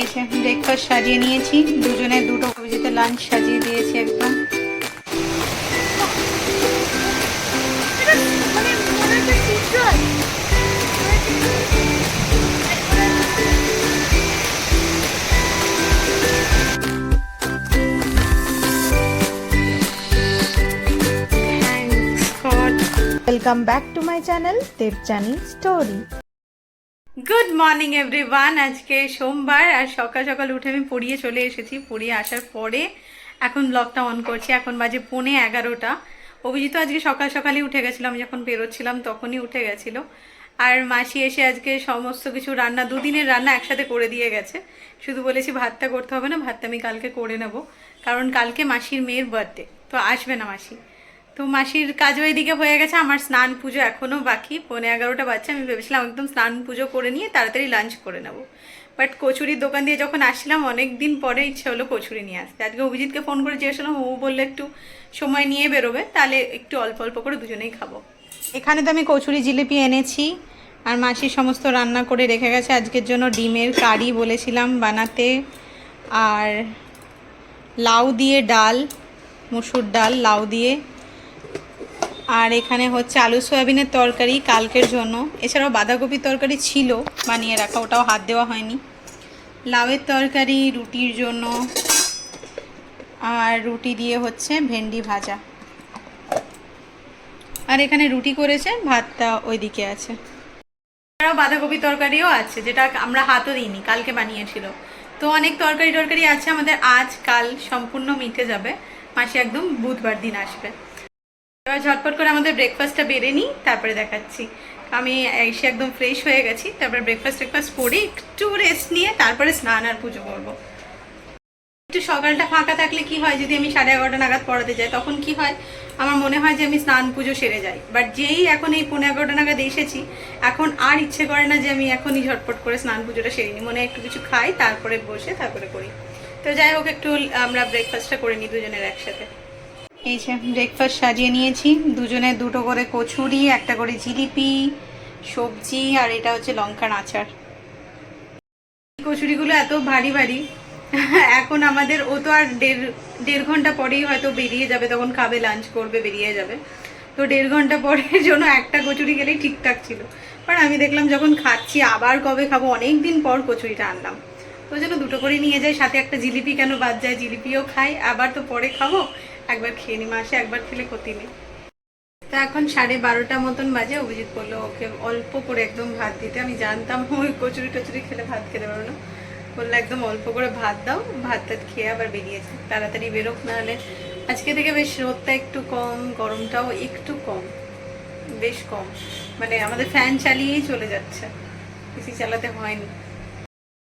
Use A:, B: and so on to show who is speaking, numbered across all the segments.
A: এই যে ব্রেকফাস্ট সাজিয়ে নিয়েছি। দুজনে দুটো কবিজিতে লাঞ্চ সাজিয়ে দিয়েছি একদম।
B: Welcome back to my channel Debchani story
A: good morning everyone আজকে সোমবার আর সকাল সকাল উঠে আমি পড়িয়ে চলে এসেছি। পড়িয়ে আসার পরে এখন ব্লগটা অন করছি। এখন বাজে পৌনে এগারোটা। অভিজিৎ আজকে সকাল সকালই উঠে গেছিল। আমি যখন বেরোচ্ছিলাম তখনই উঠে গেছিল। আর মাসি এসে আজকে সমস্ত কিছু রান্না, দুদিনের রান্না একসাথে করে দিয়ে গেছে। শুধু বলেছি ভাতটা করতে হবে না, ভাতটা আমি কালকে করে নেব। কারণ কালকে মাসির মেয়ের বার্থডে তো আসবে না মাসি। তো মাসির কাজও এদিকে হয়ে গেছে, আমার স্নান পুজো এখনও বাকি। পৌনে এগারোটা বাচ্চা আমি ভেবেছিলাম একদম স্নান পুজো করে নিয়ে তাড়াতাড়ি লাঞ্চ করে নেব। বাট কচুরির দোকান দিয়ে যখন আসছিলাম, অনেক দিন পরে ইচ্ছে হলো কচুরি নিয়ে আসতে। আজকে অভিজিৎকে ফোন করে জিজ্ঞেস করলাম ও বললে একটু সময় নিয়ে বেরোবে, তাহলে একটু অল্প অল্প করে দুজনেই খাব। এখানে তো আমি কচুরি জিলিপি এনেছি, আর মাসি সমস্ত রান্না করে রেখে গেছে। আজকের জন্য ডিমের কারি বলেছিলাম বানাতে, আর লাউ দিয়ে ডাল, মুসুর ডাল, লাউ দিয়ে আর এখানে হচ্ছে আলু সয়াবিনের তরকারি কালকের জন্য। এছাড়াও বাঁধাকপির তরকারি ছিল, বানিয়ে রাখা, ওটাও হাত দেওয়া হয়নি। লাউয়ের তরকারি, রুটির জন্য, আর রুটি দিয়ে হচ্ছে ভেন্ডি ভাজা। আর এখানে রুটি করেছে, ভাতটা ওইদিকে আছে। এছাড়াও বাঁধাকপি তরকারিও আছে, যেটা আমরা হাতও দিইনি, কালকে বানিয়েছিল। তো অনেক তরকারি টরকারি আছে আমাদের, আজ, কাল সম্পূর্ণ মিটে যাবে। মাসি একদম বুধবার দিন আসবে। এবার ঝটপট করে আমাদের ব্রেকফাস্টটা বেড়ে নিই, তারপরে দেখাচ্ছি। আমি এসে একদম ফ্রেশ হয়ে গেছি, তারপরে ব্রেকফাস্ট ব্রেকফাস্ট করে একটু রেস্ট নিয়ে তারপরে স্নান আর পুজো করব। একটু সকালটা ফাঁকা থাকলে কি হয়, যদি আমি সাড়ে এগারোটা নাগাদ পড়াতে যাই, তখন কি হয়? আমার মনে হয় যে আমি স্নান পুজো সেরে যাই। বাট যেই এখন এই পনেরো এগারোটা নাগাদ এসেছি, এখন আর ইচ্ছে করে না যে আমি এখনই ঝটপট করে স্নান পুজোটা সেরে নিই। মনে একটু কিছু খাই, তারপরে বসে, তারপরে করি। তো যাই হোক, একটু আমরা ব্রেকফাস্টটা করে নিই দুজনের একসাথে। এই যে ব্রেকফাস্ট সাজিয়ে নিয়েছি। দুজনে দুটো করে কচুরি, একটা করে জিলিপি, সবজি, আর এটা হচ্ছে লঙ্কার আচার। কচুরিগুলো এত ভারী ভারী, এখন আমাদের ও তো আর দেড় দেড় ঘণ্টা পরেই হয়তো বেরিয়ে যাবে, তখন খাবে লাঞ্চ করবে, বেরিয়ে যাবে। তো দেড় ঘণ্টা পরের জন্য একটা কচুরি গেলেই ঠিকঠাক ছিল। বাট আমি দেখলাম যখন খাচ্ছি, আবার কবে খাব অনেক দিন পর কচুরিটা আনলাম। তো যেন দুটো করে নিয়ে যাই, সাথে একটা জিলিপি কেন বাদ যায়, জিলিপিও খাই, আবার তো পরে খাব একবার খেয়ে নি, মাসে একবার খেলে ক্ষতি নেই। তো এখন সাড়ে বারোটা মতন বাজে, অভিজিৎ বলল, ওকে অল্প করে একদম ভাত দিতে। আমি জানতাম, ওই কচুরি টচুরি খেলে ভাত খেতে পারব না। বলল, একদম অল্প করে ভাত দাও, ভাত টাত খেয়ে আবার বেরিয়েছে। তাড়াতাড়ি বেরোক, নাহলে আজকে থেকে বেশ রোদটা একটু কম, গরমটাও একটু কম, বেশ কম। মানে আমাদের ফ্যান চালিয়েই চলে যাচ্ছে, এসি চালাতে হয়নি।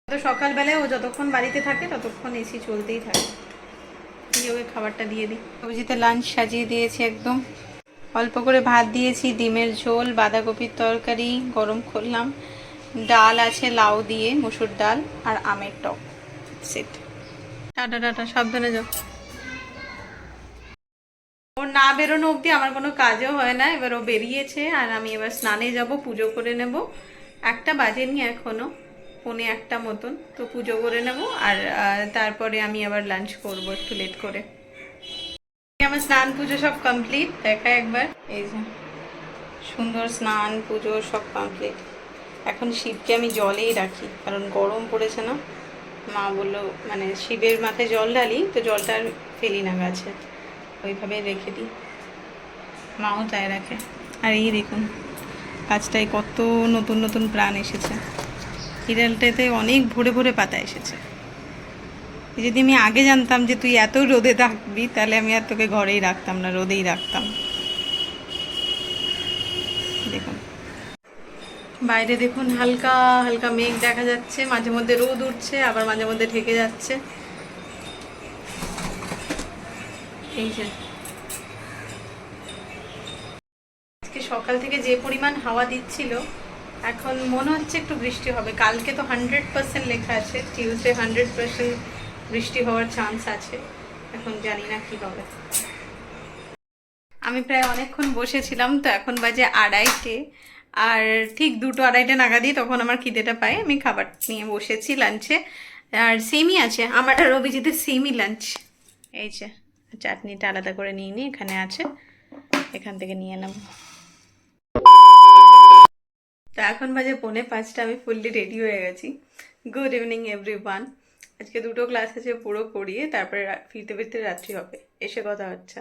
A: তো সকালবেলায় ও যতক্ষণ বাড়িতে থাকে, ততক্ষণ এসি চলতেই থাকে। দিয়ে খাবারটা দিয়ে দিই। সবজিতে লাঞ্চ সাজিয়ে দিয়েছি একদম। অল্প করে ভাত দিয়েছি, ডিমের ঝোল, বাঁধাকপির তরকারি, গরম করলাম। ডাল আছে লাউ দিয়ে, মুসুর ডাল আর আমের টক। সেট টাটা টাটা, সাবধানে যাও। ও না বেরোনো অবধি আমার কোনো কাজও হয় না। এবার ও বেরিয়েছে আর আমি এবার স্নানে যাব, পুজো করে নেব। একটা বাজেনি এখনও। পৌনে একটা মতন। তো পুজো করে নেব আর তারপরে আমি আবার লাঞ্চ করব একটু লেট করে। আমার স্নান পুজো সব কমপ্লিট দেখা একবার। এই যে, সুন্দর স্নান পুজো সব কমপ্লিট এখন শিবকে আমি জলেই রাখি, কারণ গরম পড়েছে না। মা বলল মানে শিবের মাথায় জল ঢালি, তো জলটা আর ফেলি না গাছে। ওইভাবে রেখে দিই। মাও তাই রাখে। আর এই দেখুন, গাছটায় কত নতুন নতুন প্রাণ এসেছে। হিরালটাতে অনেক ভরে ভরে পাতা এসেছে। যদি আমি আগে জানতাম যে তুই এত রোদে থাকবি, তাহলে আমি আর তোকে ঘরেই রাখতাম না, রোদেই রাখতাম। দেখুন। বাইরে দেখুন, হালকা হালকা মেঘ দেখা যাচ্ছে, মাঝে মধ্যে রোদ উঠছে, আবার মাঝে মধ্যে ঢেকে যাচ্ছে। এই যে। আজকে সকাল থেকে যে পরিমাণ হাওয়া দিচ্ছিল এখন মনে হচ্ছে একটু বৃষ্টি হবে। কালকে তো হান্ড্রেড পার্সেন্ট লেখা আছে টিউসডে হান্ড্রেড পার্সেন্ট বৃষ্টি হওয়ার চান্স আছে। এখন জানি না কি হবে। আমি প্রায় অনেকক্ষণ বসেছিলাম, তো এখন বাজে আড়াইটে। আর ঠিক দুটো আড়াইটে নাগাদই তখন আমার খিদেটা পায়। আমি খাবার নিয়ে বসেছি লাঞ্চে আর সেমই আছে, আমার আর অভিজিতের সেমই লাঞ্চ এই যে, চাটনিটা আলাদা করে নিয়ে নিই এখানে আছে। এখান থেকে নিয়ে নেব। তো এখন বাজে পৌনে পাঁচটা, আমি ফুললি রেডি হয়ে গেছি। গুড ইভিনিং এভরি ওয়ান আজকে দুটো ক্লাস আছে, পুরো করিয়ে তারপরে ফিরতে ফিরতে রাত্রি হবে। এসে কথা হচ্ছে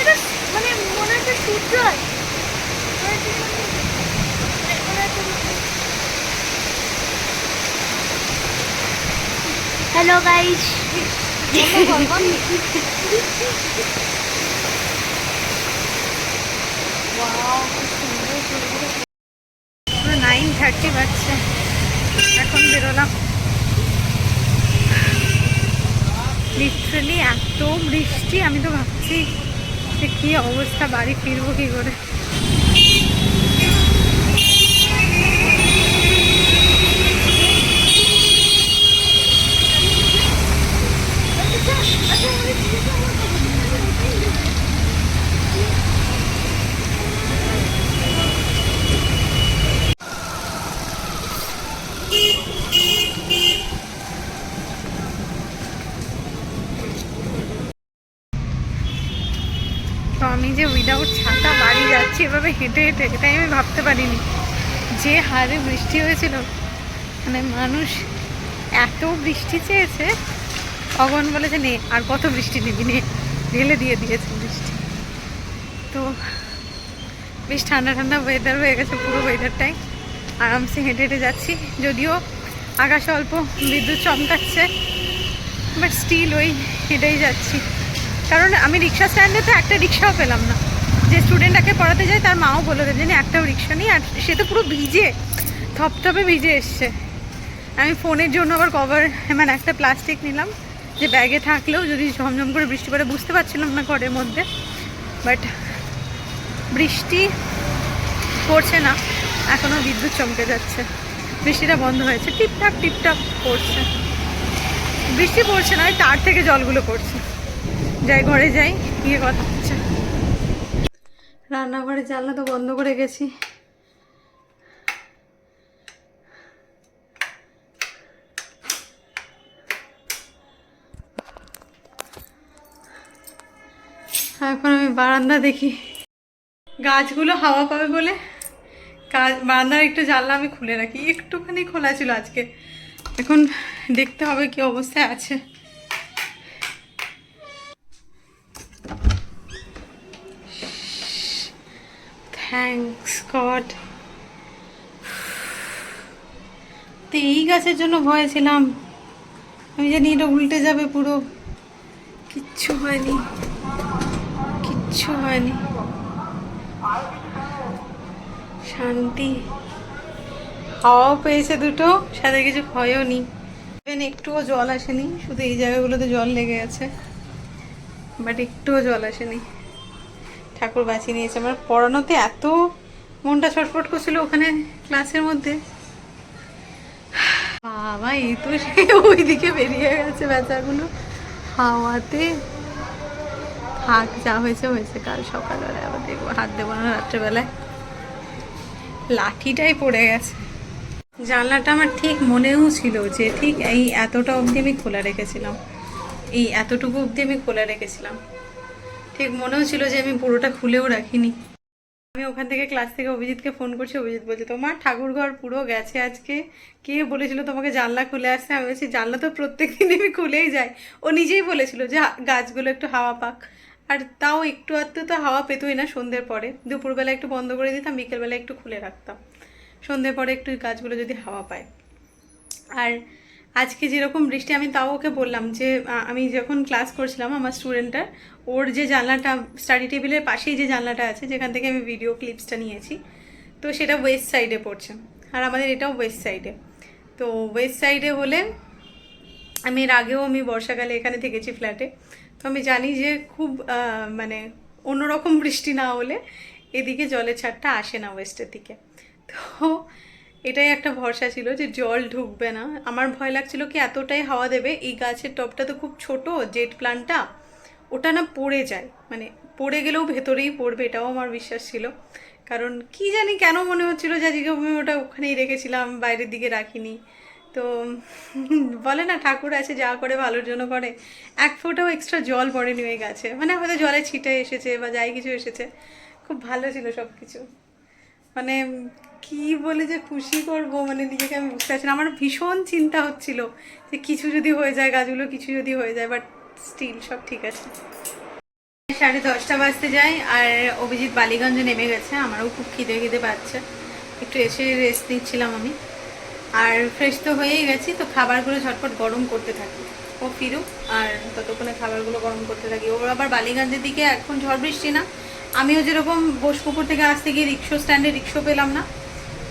C: এটা মানে মনে হচ্ছে সূর্যই মনে হচ্ছে মানে- মনে হচ্ছে- হ্যালো গাইস
A: নাইন থার্টি বাজছে এখন বেরোলাম লিটারালি এত বৃষ্টি আমি তো ভাবছি যে কি অবস্থা বাড়ি ফিরবো কী করে তো আমি যে উইদাউট ছাতা বাড়ি যাচ্ছি এভাবে হেঁটে হেঁটে, এটাই আমি ভাবতে পারিনি। যে হারে বৃষ্টি হয়েছিল মানে মানুষ এত বৃষ্টি চেয়েছে, ভগবান বলেছে নে, আর কত বৃষ্টি নিবি, নে, ঢেলে দিয়ে দিয়েছে বৃষ্টি। তো বেশ ঠান্ডা ঠান্ডা ওয়েদার হয়ে গেছে পুরো ওয়েদারটাই আরামসে হেঁটে হেঁটে যাচ্ছি, যদিও আকাশে অল্প বিদ্যুৎ চমকাচ্ছে বাট স্টিল ওই হেঁটেই যাচ্ছি। কারণ আমি রিক্সা স্ট্যান্ডে তো একটা রিক্সাও পেলাম না। যে স্টুডেন্টটাকে পড়াতে যায়, তার মাও বলে দেন যে একটাও রিক্সা নেই আর সে তো পুরো ভিজে থপথপে ভিজে এসছে। আমি ফোনের জন্য আবার কভার মানে একটা প্লাস্টিক নিলাম, যে ব্যাগে থাকলেও যদি ঝমঝম করে বৃষ্টি পড়ে, বুঝতে পারছিলাম না ঘরের মধ্যে। বাট বৃষ্টি পড়ছে না, এখনও বিদ্যুৎ চমকে যাচ্ছে। বৃষ্টিটা বন্ধ হয়েছে, টিপটাপ টিপটাপ পড়ছে। বৃষ্টি পড়ছে না, ওই তার থেকে জলগুলো পড়ছে। যাই, ঘরে যাই, গিয়ে কথা রান্নাঘরে জানলা তো বন্ধ করে গেছি। এখন আমি বারান্দা দেখি। গাছগুলো হাওয়া পাবে বলে। বারান্দার একটু জানলা আমি খুলে রাখি। একটুখানি খোলা ছিল আজকে। এখন দেখতে হবে কি অবস্থায় আছে। থ্যাঙ্কস গড তো এই গাছের জন্য ভয় ছিলাম। আমি জানি এটা উল্টে যাবে পুরো। কিচ্ছু হয়নি। কিচ্ছু হয়নি। শান্তি। হাওয়াও পেয়েছে দুটো, সাথে কিছু ভয়ও নি একটুও জল আসেনি, শুধু এই জায়গাগুলোতে জল লেগে আছে। বাট একটুও জল আসেনি। ঠাকুর বাঁচিয়ে নিয়েছে। আমার পড়ানোতে এত মনটা ছটফট করছিল ওখানে ক্লাসের মধ্যে। বাবা, এই তো সে ওইদিকে বেরিয়ে গেছে বেচাগুলো। হাওয়াতে। থাক, যা হয়েছে হয়েছে। কাল সকালবেলায় আবার দেখব, হাত দেবো না রাত্রেবেলায়। লাঠিটাই পড়ে গেছে। জানলাটা আমার ঠিক মনেও ছিল যে ঠিক এই এতটা অবধি আমি খোলা রেখেছিলাম। এই এতটুকু অবধি আমি খোলা রেখেছিলাম। ঠিক মনেও ছিল যে আমি পুরোটা খুলেও রাখিনি। আমি ওখান থেকে ক্লাস থেকে অভিজিৎকে ফোন করছি, অভিজিৎ বলছে, তোমার ঠাকুরঘর পুরো গেছে আজকে? কে বলেছিল তোমাকে জানলা খুলে আসতে? আমি বলছি, জানলা তো প্রত্যেক দিন আমি খুলেই যাই। ও নিজেই বলেছিল যে গাছগুলো একটু হাওয়া পাক। আর তাও একটু আধটু তো হাওয়া পেতোই না সন্ধ্যের পরে। দুপুরবেলা একটু বন্ধ করে দিতাম, বিকেলবেলা একটু খুলে রাখতাম। সন্ধ্যের পরে একটু গাছগুলো যদি হাওয়া পায়। আর আজকে যেরকম বৃষ্টি, আমি তাও ওকে বললাম যে আমি যখন ক্লাস করছিলাম আমার স্টুডেন্টটার ওর যে জানলাটা স্টাডি টেবিলের পাশেই যে জানলাটা আছে, যেখান থেকে আমি ভিডিও ক্লিপসটা নিয়েছি, তো সেটা ওয়েস্ট সাইডে পড়ছে। আর আমাদের এটাও ওয়েস্ট সাইডে তো ওয়েস্ট সাইডে হলে আমি এর আগেও আমি বর্ষাকালে এখানে থেকেছি ফ্ল্যাটে তো আমি জানি যে খুব মানে অন্যরকম বৃষ্টি না হলে এদিকে জলের ছাড়টা আসে না ওয়েস্টের দিকে। তো এটাই একটা ভরসা ছিল যে জল ঢুকবে না। আমার ভয় লাগছিল কি এতটাই হাওয়া দেবে, এই গাছের টবটা তো খুব ছোট, জেট প্লান্টটা, ওটা না পড়ে যায়। মানে পড়ে গেলেও ভেতরেই পড়বে, এটাও আমার বিশ্বাস ছিল। কারণ কি জানি কেন মনে হচ্ছিল যে আজকে আমি ওটা ওখানেই রেখেছিলাম, বাইরের দিকে রাখিনি। তো বলে না, ঠাকুর আছে, যা করে ভালোর জন্য করে। এক ফোঁটাও এক্সট্রা জল পড়েনি ওই গাছে। মানে হয়তো জলে ছিটে এসেছে বা যাই কিছু এসেছে। খুব ভালো ছিল সব কিছু মানে কি বলে যে খুশি করব মানে নিজেকে আমি বুঝতে পারছি না। আমার ভীষণ চিন্তা হচ্ছিল যে কিছু যদি হয়ে যায়, গাছগুলো কিছু যদি হয়ে যায় বাট স্টিল সব ঠিক আছে। সাড়ে দশটা বাজতে যাই আর অভিজিৎ বালিগঞ্জে নেমে গেছে। আমারও খুব খিদে খিদে পাচ্ছে। একটু এসে রেস্ট নিচ্ছিলাম আমি। আর ফ্রেশ তো হয়েই গেছি, তো খাবারগুলো ঝটপট গরম করতে থাকি। ও ফিরুক আর ততক্ষণে খাবারগুলো গরম করতে থাকি। ওর আবার বালিগঞ্জের দিকে এখন ঝড় বৃষ্টি না। আমিও যেরকম বোসপুকুর থেকে আসতে গিয়ে রিক্সো স্ট্যান্ডে রিক্সা পেলাম না।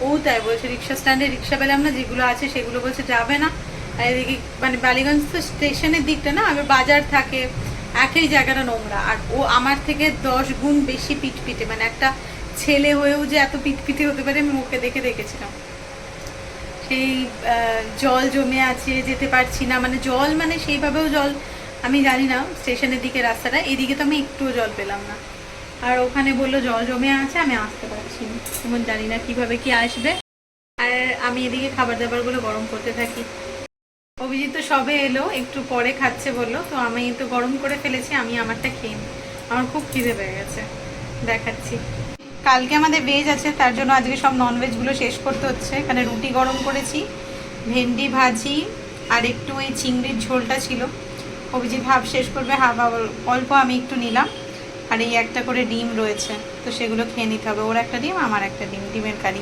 A: ও তাই বলছে, রিক্সা স্ট্যান্ডে রিক্সা পেলাম না, যেগুলো আছে সেগুলো বলছে যাবে না। আর এদিকে মানে বালিগঞ্জ তো স্টেশনের দিকটা না, আবার বাজার থাকে, একই জায়গাটা নোংরা। আর ও আমার থেকে দশ গুণ বেশি পিটপিটে মানে একটা ছেলে হয়েও যে এত পিটপিটে হতে পারে, আমি ওকে দেখে দেখেছিলাম। সেই জল জমে আছে, যেতে পারছি না মানে জল মানে সেইভাবেও জল, আমি জানি না স্টেশনের দিকে রাস্তাটা, এদিকে তো আমি একটুও জল পেলাম না। আর ওখানে বলল, জল জমে আছে, আমি আসতে পারছি এখন জানি না কীভাবে কি আসবে। আর আমি এদিকে খাবার দাবারগুলো গরম করতে থাকি। অভিজিৎ তো সবে এলো, একটু পরে খাচ্ছে বলল, তো আমি তো গরম করে ফেলেছি, আমি আমারটা খেয়ে আমার খুব খিদে পেয়ে গেছে, দেখাচ্ছি। কালকে আমাদের ভেজ আছে, তার জন্য আজকে সব ননভেজগুলো শেষ করতে হচ্ছে। এখানে রুটি গরম করেছি, ভেন্ডি ভাজি, আর একটু ওই চিংড়ির ঝোলটা ছিল। অভিজিৎ হাফ শেষ করবে, হাফ অল্প আমি একটু নিলাম। আর এই একটা করে ডিম রয়েছে, তো সেগুলো খেয়ে নিতে হবে। ওর একটা ডিম, আমার একটা ডিম, ডিমের কারি।